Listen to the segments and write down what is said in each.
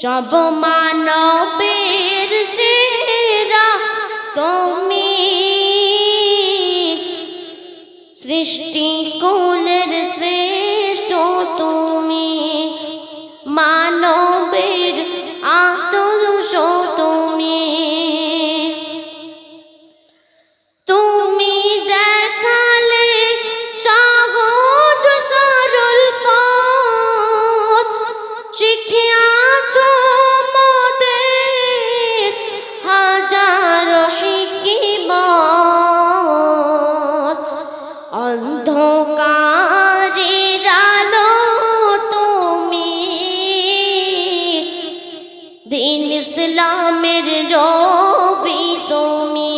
সব মানবে রবি তুমি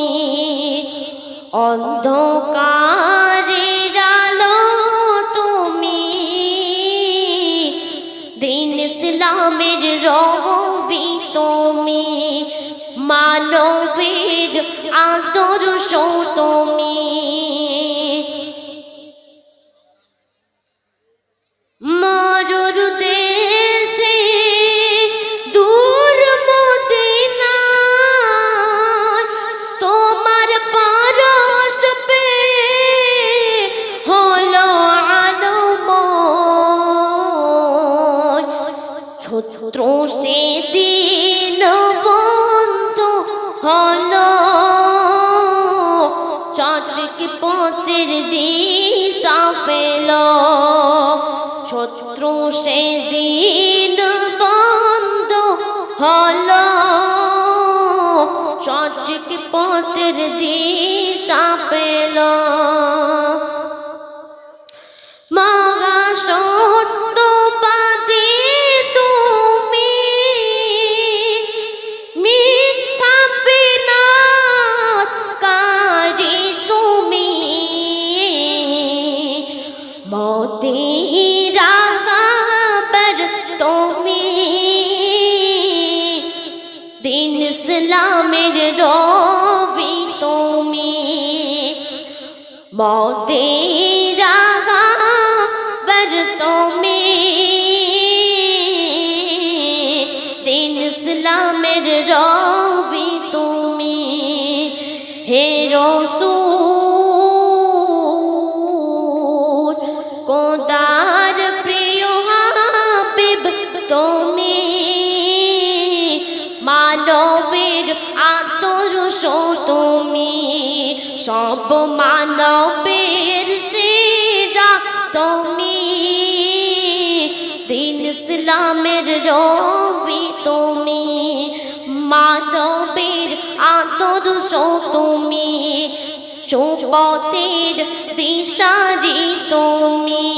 অন্ধকারের আলো তুমি। ইসলামের রবি তুমি মানবের আদর্শ তুমি। শত্রু সে দিন বন্ধু হলো। চাচিক পথের দিশা পেল। শত্রু সে দিন বন্ধ হলো। সঠিক পথের দিশা পেল। মতির আগাবার তুমি দিন ইসলামের রবি তুমি মতের আগাবার তুমি দিন ইসলামের রবি তুমি হে রসুল মানবের আদর্শ তুমি। সব মানবের সেরা তুমি। দিন ইসলামের রবি তুমি। মানবের আদর্শ তুমি। সুপথের দিশারি তুমি।